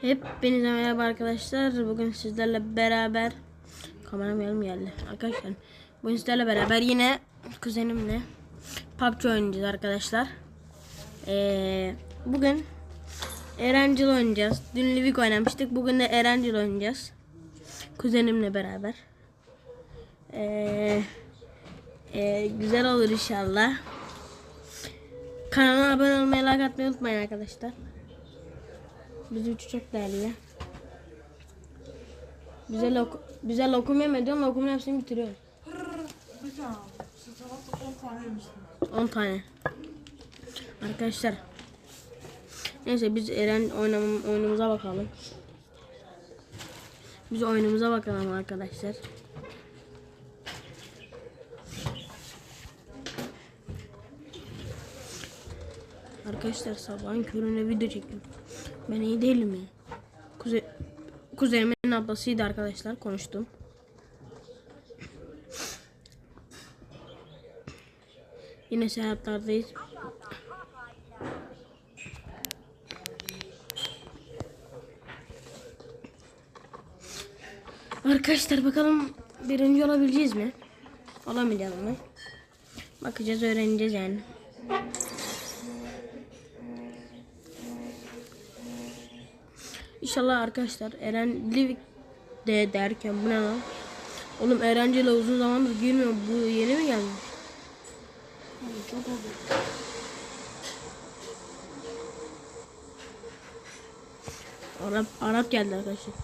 Hepinize merhaba arkadaşlar. Bugün sizlerle beraber kameram yarım. Arkadaşlar bugün sizlerle beraber yine kuzenimle PUBG oynayacağız arkadaşlar. Ee, bugün Erencil oynayacağız. Dün Livik oynamıştık. Bugün de Erencil oynayacağız. Kuzenimle beraber. Ee, e, güzel olur inşallah. Kanala abone olmayı, like atmayı unutmayın arkadaşlar. Bizim için çok değerli. Bize, lokum, bize lokum yeme diyorum. Lokumun hepsini bitiriyor. Bir tane. Sabah 10 tane yemiştim. 10 tane. Arkadaşlar. Neyse biz Eren oynam oyunumuza bakalım. Biz oyunumuza bakalım arkadaşlar. Arkadaşlar sabahın köründe video çekiyorum. Ben iyi değilim ya. Kuze Kuzenimin ablasıydı arkadaşlar konuştum. Yine seyahatlerdeyiz. Arkadaşlar bakalım birinci olabileceğiz mi? Olamayacağız mı? Bakacağız öğreneceğiz yani. İnşallah arkadaşlar Eren Livik de derken bu ne lan? Oğlum Erencil'e uzun zamandır girmiyor. Bu yeni mi gelmiş? Çok oldu. Arap, Arap geldi arkadaşlar.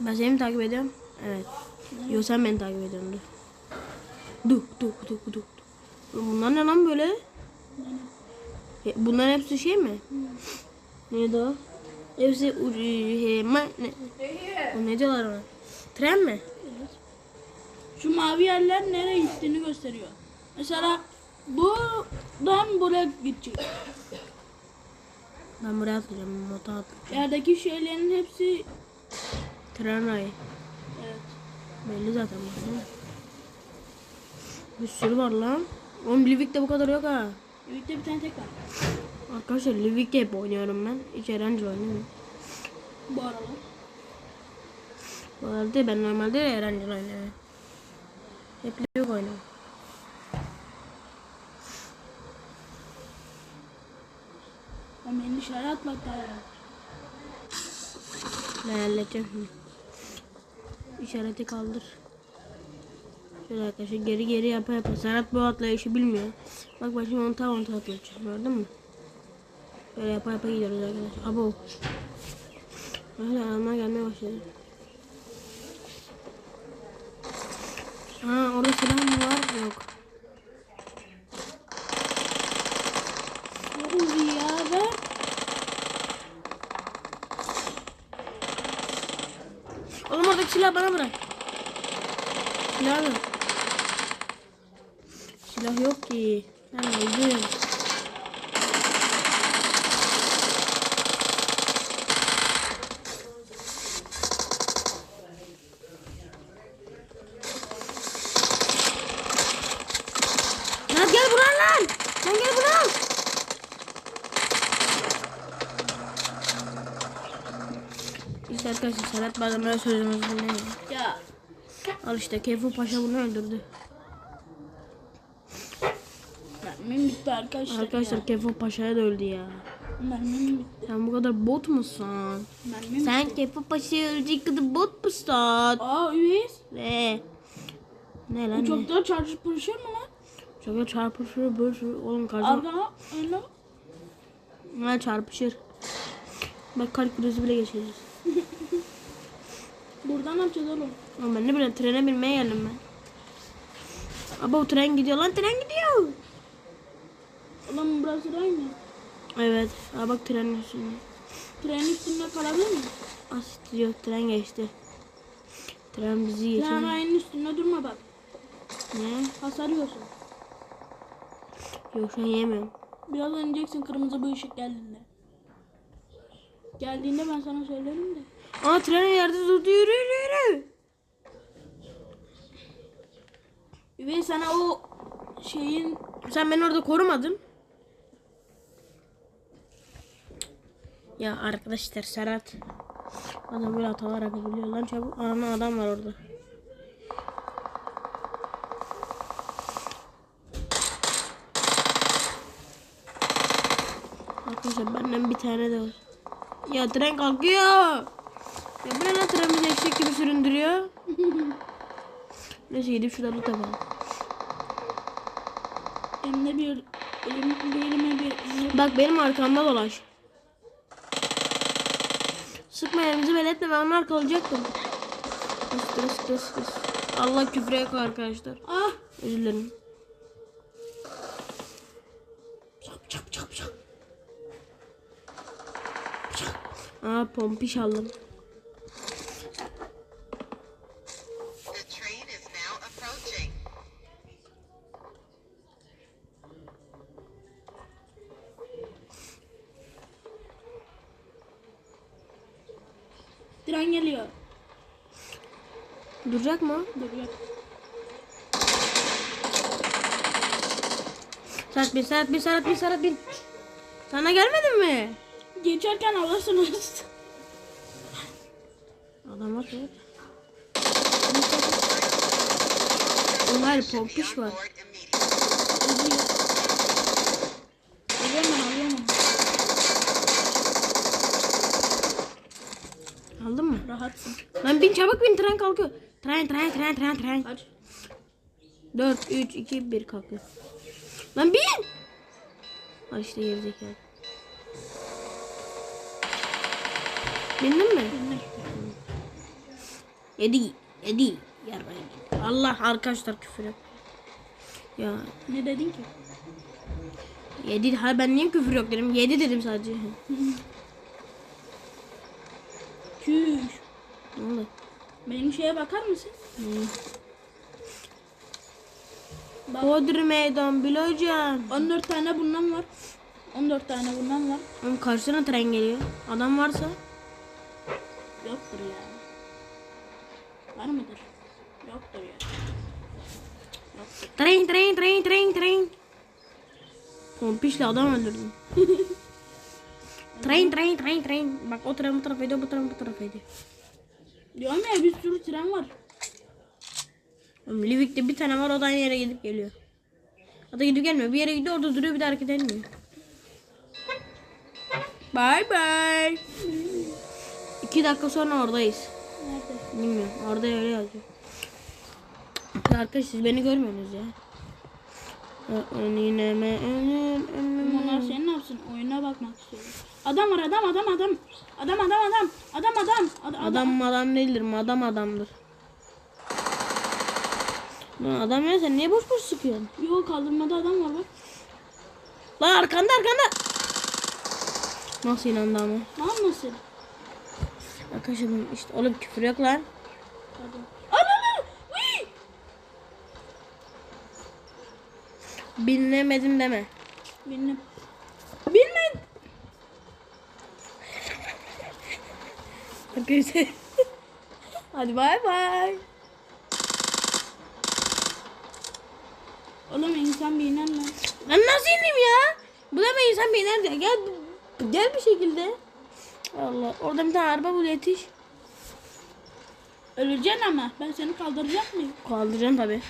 Ben seni mi takip ediyorum? Evet. Yo sen beni takip ediyorsun. Dur. Dur dur dur dur. dur. Bunlar ne lan böyle? E, Bunların hepsi şey mi? Neydi o? Hepsi ucu, he, ma, ne, o ne diyorlar ona? Tren mi? Şu mavi yerler nereye gittiğini gösteriyor. Mesela buradan buraya gidecek. Ben buraya atlayacağım. Motor atlayacağım. Yerdeki şeylerin hepsi Tren rayı. evet. Belli zaten. baksana. Bir sürü var lan. Oğlum Livik'te bu kadar yok ha. Birlikte bir tane tek var. Arkadaşlar Livik'te hep oynuyorum ben. Hiç Erencil oynamıyorum. Bu aralar. Bu arada ben normalde de Erencil oynuyorum. Hep Livik oynuyorum. Ama beni dışarı atmakta ya. Ben halledeceğim. İşareti kaldır. Şöyle arkadaşlar geri geri yapa yapa. Serhat bu atlayışı bilmiyor. Bak şimdi onu tam onu atlayacağım. Gördün mü? Böyle yapa yapa gidiyoruz arkadaşlar. Abo. Hala alma gelmeye başladı. Ha orada silah mı var? Yok. Uzi ya ver. Oğlum oradaki silah bana bırak. Silah yok. Silah yok ki. Ben öldüm. Lan gel buraya lan. Lan gel buraya. İşte arkadaşlar Serhat bazen böyle sözümüzü dinlemiyor. Ya. Al işte Keyfu Paşa bunu öldürdü. Mermim bitti arkadaşlar. Arkadaşlar Ya. Keyfu Paşa'ya da öldü ya. Mermim bitti. Sen bu kadar bot musun? Mermim Sen bitti. Keyfu Paşa'ya ölecek kadar bot musun? Aa üyeyiz. Ne? Ne lan Bu ne? çok daha çarşı pırışıyor mu lan? Çok çarpışır böyle sürü. Oğlum karşı Arkana önüne ne çarpışır. Bak kalp krizi bile geçiririz. Buradan ne yapacağız oğlum? Oğlum ben ne bileyim trene binmeye geldim ben. Aba o tren gidiyor lan tren gidiyor. Ulan burası da aynı. Evet. Aa bak trenin üstünde. Trenin üstünde kalabilir miyim? Asit yok tren geçti. Tren bizi Tren geçirdi. rayının üstünde durma bak. Ne? Hasar yiyorsun. Yok şu an yemiyorum. Biraz ineceksin kırmızı bir ışık geldiğinde. Geldiğinde ben sana söylerim de. Aa tren yerde durdu yürü yürü yürü. Ve sana o şeyin Sen beni orada korumadın. Ya arkadaşlar Serhat. Adam böyle hatalar yapabiliyor lan çabuk. Ana adam var orada. Arkadaşlar benden bir tane de var. Ya tren kalkıyor. Ya bu ne lan tren bizi eşek gibi süründürüyor. Neyse gidip şurada loot yapalım. Elimde bir elim, bir elime bir Bak benim arkamda dolaş. Sıkma elimizi belirtme ben onlar kalacaktım. Sıkı sıkı sıkı. Allah küfre yok arkadaşlar. Ah! Özür dilerim. Çap çap çap çap. Aa pompiş aldım. Tren geliyor. Duracak mı? Duruyor. Serhat bin, Serhat bin, Serhat bin, Serhat bin. Sana gelmedin mi? Geçerken alırsınız. Adam var hayır pompiş var. Rahatsın. Lan bin çabuk bin tren kalkıyor. Tren tren tren tren tren. Kaç? 4 3 2 1 kalkıyor. Lan bin. Al işte gerizekalı. Bindin mi? Yedi. Yedi. Yarrayın. Allah arkadaşlar küfür et. Ya Ne dedin ki? yedi. Ha ben niye küfür yok dedim. Yedi dedim sadece. Çüş. ne oldu? Benim şeye bakar mısın? Hodri meydan Bilocan. 14 tane bundan var. 14 tane bundan var. Oğlum karşısına tren geliyor. Adam varsa. Yoktur yani. Var mıdır? Yoktur yani. Tren tren tren tren tren. Pompişle adam öldürdüm. tren tren tren tren. Bak o tren bu tarafa gidiyor bu tren bu tarafa gidiyor. Diyorum ya bir sürü tren var. Livik'te bir tane var o da aynı yere gidip geliyor. Hatta gidip gelmiyor. Bir yere gidiyor orada duruyor bir de hareket etmiyor. Bye bye. İki dakika sonra oradayız. Nerede? Bilmiyorum. Orada öyle yazıyor. Ya Arkadaş siz beni görmüyorsunuz ya. Önüne Onlar senin ne yapsın? Oyuna bakmak istiyorum. Adam var adam adam adam. Adam adam adam. Adam adam. Ad- adam. Adam adam değildir adam adamdır. Lan adam ya sen niye boş boş sıkıyorsun? Yok kaldırmada adam var bak. Lan arkanda arkanda. Nasıl inandı ama? Mal mısın? Arkadaşlar işte oğlum küfür yok lan. Hadi. Bilemedim deme. Bilmem. Hadi bay bay. Oğlum insan biner lan. Ben nasıl ineyim ya? Bu da ben insan biner diye. Gel, gel bir şekilde. Allah. Orada bir tane araba bul yetiş. Öleceksin ama. Ben seni kaldıracak mıyım? Kaldıracaksın tabi.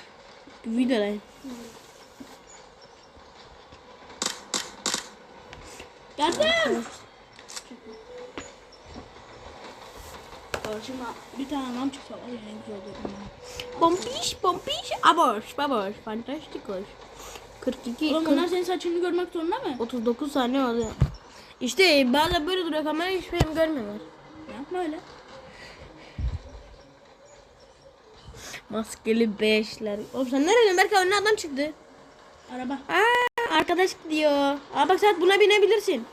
Videodayım. Geldim. Karşıma bir tane adam çıksa var ya güzel olur. Pompiş pompiş aboş baboş. Fantastikos. 42 Oğlum 40, onlar senin saçını görmek zorunda mı? 39 saniye oldu. İşte bazen böyle duruyor kamera hiç benim görmüyorlar. Yapma öyle. Maskeli beşler. Oğlum sen nereden? Belki önüne adam çıktı. Araba. Aa arkadaş gidiyor. Aa bak sen buna binebilirsin.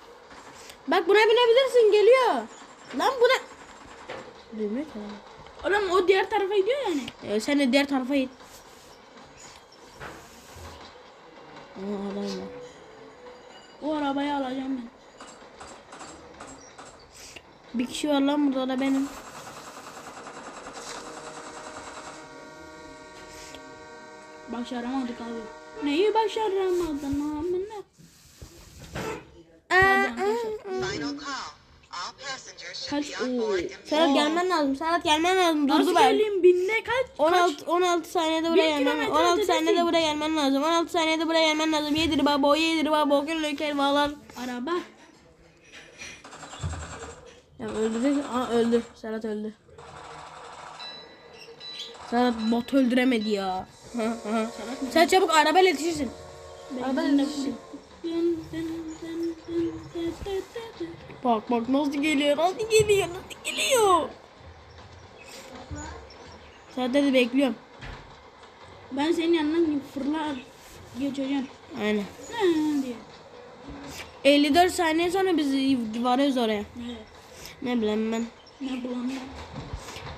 Bak buna binebilirsin geliyor. Lan buna. Bilmiyor ki. Oğlum o diğer tarafa gidiyor yani. Ee, sen de diğer tarafa git. Aa adam var. O arabayı alacağım ben. Bir kişi var lan burada da benim. Başaramadık abi. Neyi başaramadın amına? Final call. Kaç? Oo. Serhat gelmen lazım. Serhat gelmen lazım. Durdu Nasıl ben. geleyim? Binde kaç? 16 16 saniyede buraya Bir gelmen kilometre 16 saniyede ötedesin. buraya gelmen lazım. 16 saniyede buraya gelmen lazım. Yedir baba, yedir baba. Gönül kervalar. Araba. Ya öldürecek. Aa öldü. Serhat öldü. Serhat bot öldüremedi ya. Sen çabuk arabayla yetişirsin. Arabayla Benzin de yetişirsin. Bak bak nasıl geliyor, nasıl geliyor, nasıl geliyor. Serhat hadi bekliyorum. Ben senin yanından fırlar geçeceğim. Aynen. Ne diye. 54 saniye sonra biz varıyoruz oraya. Evet. Ne bileyim ben. Ne bulanlar.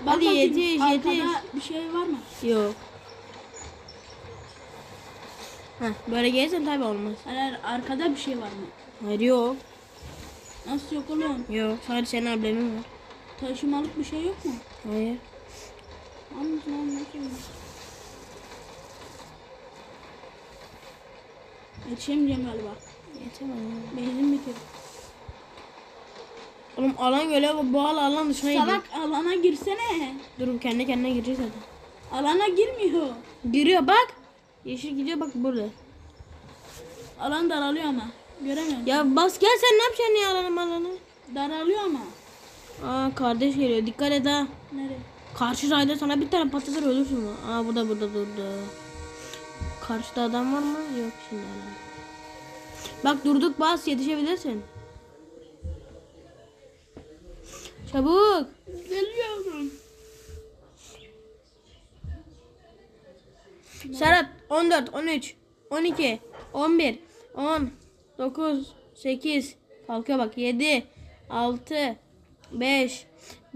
Hadi bakayım, yetiş, arkada yetiş. bir şey var mı? Yok. Heh, böyle gelirsen tabi olmaz. Hayır arkada bir şey var mı? Hayır yok. Nasıl yok oğlum? Yok sadece senin ablemin var. Taşımalık bir şey yok mu? Hayır. Anlasın anlasın. Yetişemeyeceğim galiba. Yetemem. Benzin bitiyor. Oğlum alan bu alan alan dışına gidiyor. Salak alana girsene. Dur kendi kendine girecek zaten. Alana girmiyor. Giriyor bak. Yeşil gidiyor bak burada. Alan daralıyor ama. Göremiyorum. Ya bas gel sen ne yapacaksın ya alanı alanı. Daralıyor ama. Aa kardeş geliyor dikkat et ha. Nereye? Karşı rayda sana bir tane patlatır ölürsün mü? Aa burada burada durdu. Karşıda adam var mı? Yok şimdi hala. Bak durduk bas yetişebilirsin. Çabuk. Geliyorum. Serhat 14, 13, 12, 11, 10, 9, 8. Kalkıyor bak 7, 6, 5,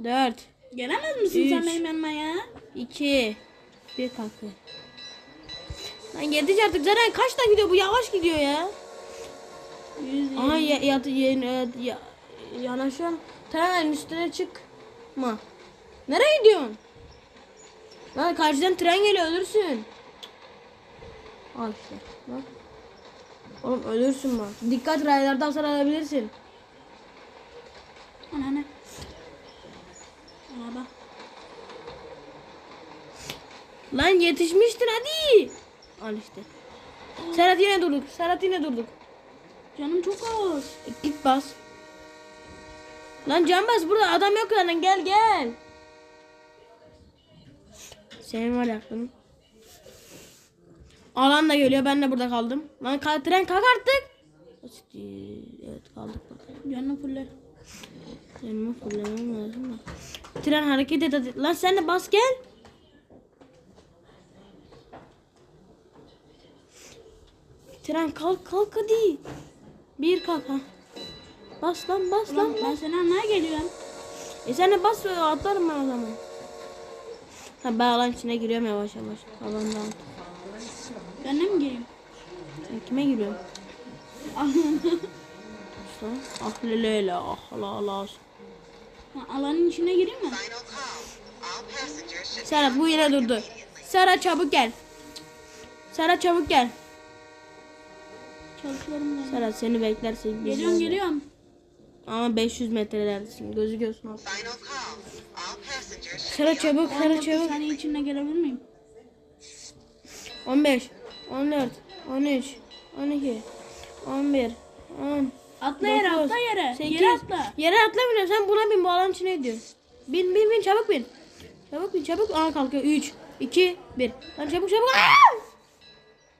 4, Gelemez misin sen Üç. benim yanıma ya? 2, 1 kalkıyor. Lan yetiş artık zaten kaçta gidiyor bu yavaş gidiyor ya. Aha ya, ya, ya, ya, yanaşıyorum. Trenin üstüne çıkma. Nereye gidiyorsun? Lan karşıdan tren geliyor ölürsün. Al işte. Bak. Oğlum ölürsün bak. Dikkat raylarda hasar alabilirsin. Ana ne? Araba. Lan yetişmiştin hadi. Al işte. Serhat yine durduk. Serhat yine durduk. Canım çok az. E, git bas. Lan can bas burada adam yok lan gel gel. Senin var aklın. Alan da geliyor ben de burada kaldım. Lan kalk, tren kalk artık. Evet kaldık burada. Canım fulle. Canımı fullemem lazım da. Tren hareket et hadi. Lan sen de bas gel. Tren kalk kalk hadi. Bir kalk ha. Bas lan bas lan. Ulan ben seni almaya geliyorum. E sen de bas atlarım ben o zaman. Ha ben alan içine giriyorum yavaş yavaş. Alandan. Ben de mi gireyim? Sen kime giriyorsun? Ah lele ah la la. Alanın içine gireyim mi? On bu yine board durdu. Serhat çabuk gel. Serhat çabuk gel. Çalışıyorum ben. Serhat seni beklersin. Geliyorum geliyorum. Ama 500 metrelerdesin. Should Serhat be on çabuk, 19 çabuk. saniye içinde gelebilir miyim? 15, 14, 13, 12, 11, 10, Atla yere atla yere. sekiz. Yere atla. Yere atlamıyorum. Sen buna bin bu alan içine gidiyorsun. Bin bin bin çabuk bin. Çabuk bin çabuk. Aa kalkıyor. 3, 2, 1. Lan çabuk çabuk. Aa!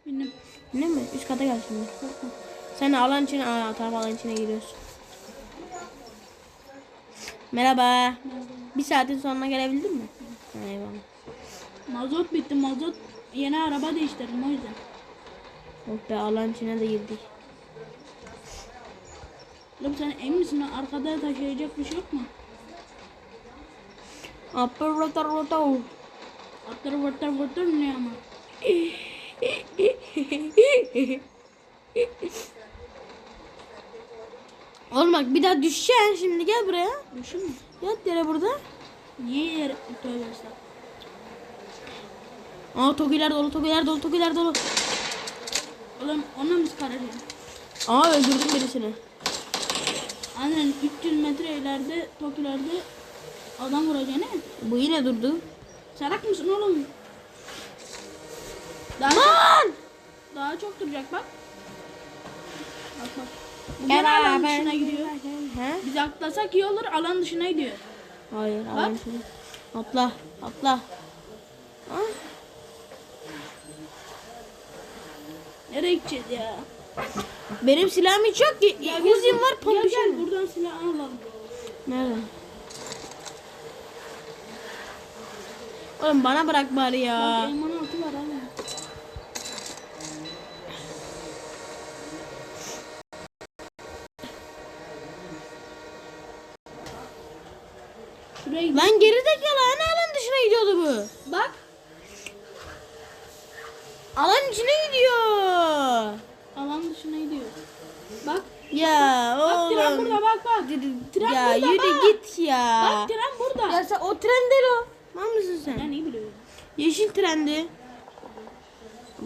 Bindim. Ne mi? Üst kata gel şimdi. Sen alan içine, aa tamam alan içine giriyorsun. Merhaba. Bir saatin sonuna gelebildin mi? Eyvallah. Mazot bitti mazot. Yeni araba değiştirdim o yüzden. Oh be alan içine de girdik. Oğlum sen emin misin arkada taşıyacak bir şey yok mu? Upper rotor rotor. Atlar vırtlar vırtlar ne ama? Oğlum bak bir daha düşeceksin şimdi gel buraya. Düşün mü? Yat yere burada. Niye yer tövbe estağfurullah. Aa tokiler dolu tokiler dolu tokiler dolu. Oğlum ona mı kararıyor? Aa öldürdüm birisini. Aynen 300 metre ileride top ileride adam vuracağını. Bu yine durdu. Sarak mısın oğlum? Daha çok, Lan! daha çok duracak bak. Bak bak. Bu Gel gene alan dışına gidiyor. He? Biz atlasak iyi olur alan dışına gidiyor. Hayır. Bak. Bak. Atla. Atla. Ha? Nereye gideceğiz ya? Benim silahım hiç yok ki. Ya Uzun var Gel pompişim. gel buradan silah alalım. Nerede? Oğlum bana bırak bari Bak ya. elmanın altı var abi. Şuraya. Lan geri zekalı hani alan dışına gidiyordu bu. Bak. Alan içine gidiyor. Alan dışına gidiyor. Bak. Ya Bak tren oğlum. burada bak bak. Tren ya burada yürü bak. git ya. Bak tren burada. Ya sen o tren değil o. Var mısın sen? Ben iyi biliyorum. Yeşil trendi.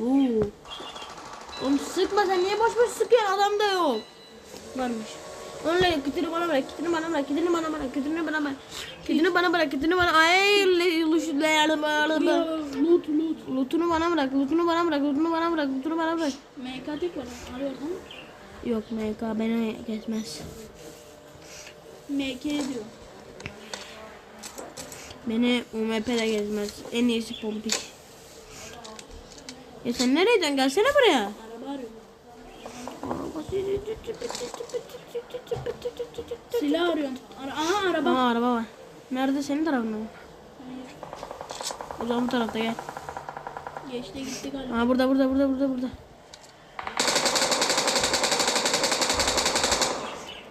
Oo. Oğlum sıkma sen niye boş boş sıkıyorsun adam da yok. Varmış. Onunla kitini bana bırak, kitini bana bırak, kitini bana bırak, kitini bana bırak. Kitini bana bırak, kitini bana ay Loot loot. Lutunu bana bırak, lutunu bana bırak, lutunu bana bırak, lutunu bana bırak. MK tek var. Arıyorsan. Yok MK beni kesmez. MK diyor. Beni UMP de gezmez. En iyisi pompik. Ya sen nereye gidiyorsun? Gelsene buraya. Araba arıyor. Silah arıyorum. Ara Aha araba. Aa araba var. Nerede senin tarafında mı? O zaman bu tarafta gel. Geçti gitti galiba. Aa burada burada burada burada burada.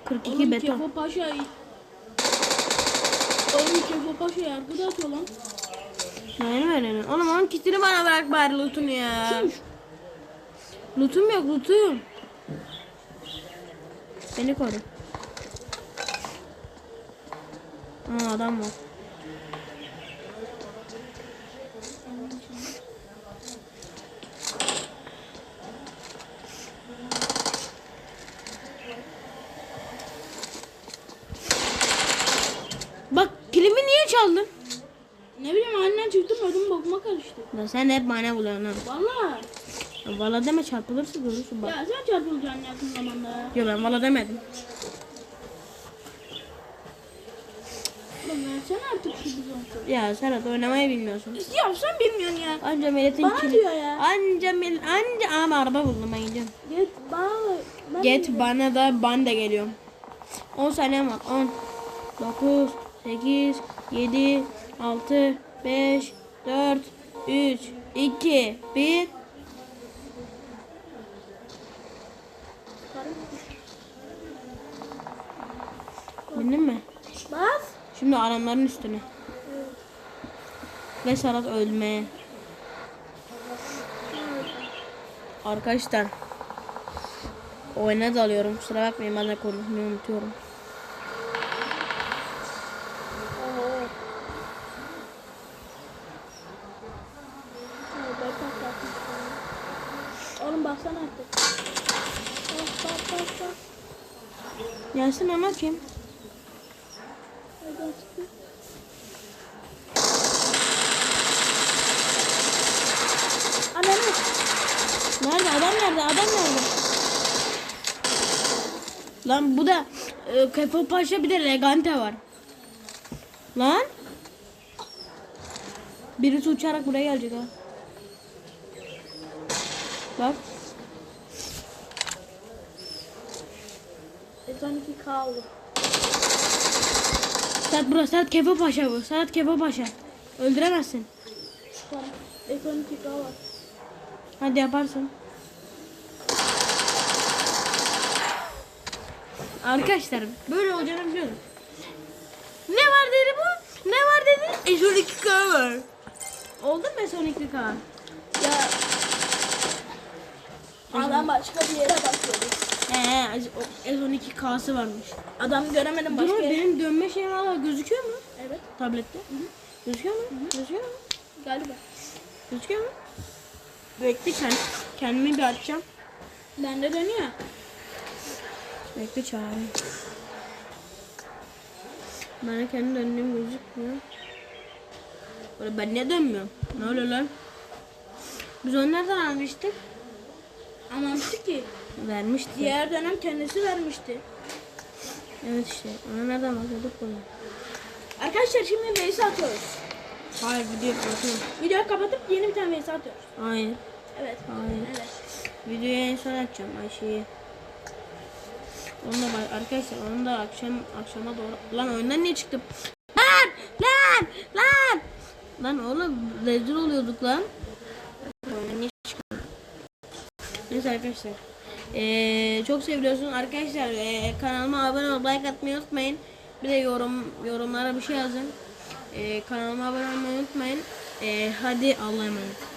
42 Oğlum beton. Kefo Paşa. Oğlum Kefo Paşa yargıda atıyor lan. Neyin verenin? Oğlum onun kitini bana bırak bari lootunu ya. Kimmiş? Lootum yok lootum. Beni koru. Aa adam var. Bak kilimi niye çaldın? Ne bileyim annen çıktım ödüm bokuma Ya sen hep bana buluyorsun ha. Valla. Ya Valla deme çarpılırsın görürsün bak. Ya sen çarpılacaksın yakın zamanda. Yo ben valla demedim. Oğlum versene artık şu bizonsu. Ya Serhat oynamayı bilmiyorsun. Ya sen bilmiyorsun ya. Anca milletin Bana diyor ya. Anca mil anca ama araba buldum ben gideceğim. Git bana. Ben Get bana da ben de geliyorum. 10 saniye var. 10 9 8 7 6 5 4 3 2 1 Bildin mi? Bas. Şimdi adamların üstüne. Ve Serhat ölmeye. Arkadaşlar. Oyuna dalıyorum. Kusura bakmayın ben de konuşmayı unutuyorum. Oğlum baksana artık. Bak bak bak bak. Hadi açtı. Ananı. Nerede? Adam nerede? Adam nerede? Lan bu da e, Kepo Paşa bir de Legante var. Lan. Birisi uçarak buraya gelecek ha. Bak. S12 kaldı. Serhat burası. Serhat Kepo Paşa bu. Serhat Kepo Paşa. Öldüremezsin. Tamam. S12 K var. Hadi yaparsın. Arkadaşlar böyle olacağını biliyorum. Ne var dedi bu? Ne var dedi? S12K var. Oldu mu S12K? Ya. Adam başka bir yere bakıyordu. He, o S12K'sı varmış. Adam göremedim başka Dur yere. benim dönme şeyim hala gözüküyor mu? Evet. Tablette. Gözüküyor mu? Gözüküyor mu? Galiba. Gözüküyor mu? Bekle kend, kendimi bir açacağım. Bende dönüyor. Bekle çağırayım. Bana kendi döndüğüm gözükmüyor. Böyle ben niye dönmüyorum? Ne oluyor lan? Biz onu nereden almıştık? Anlamıştı ki. Vermişti. Diğer dönem kendisi vermişti. Evet işte. Ona nereden bakıyorduk bunu? Arkadaşlar şimdi Veys'i atıyoruz. Hayır video kapatıyorum. Videoyu kapatıp yeni bir tane Veys'i atıyoruz. Hayır. Evet. Hayır. Evet. Videoyu en son açacağım Ayşe'yi. Onu da bak- arkadaşlar onu da akşam akşama doğru. Lan oyundan niye çıktım? Lan! Lan! Lan! Lan oğlum rezil oluyorduk lan. Oyundan niye çıktım? Neyse arkadaşlar. Ee, çok seviyorsunuz arkadaşlar. ee, kanalıma abone olup like atmayı unutmayın. Bir de yorum yorumlara bir şey yazın. Ee, kanalıma abone olmayı unutmayın. Ee, hadi Allah'a emanet.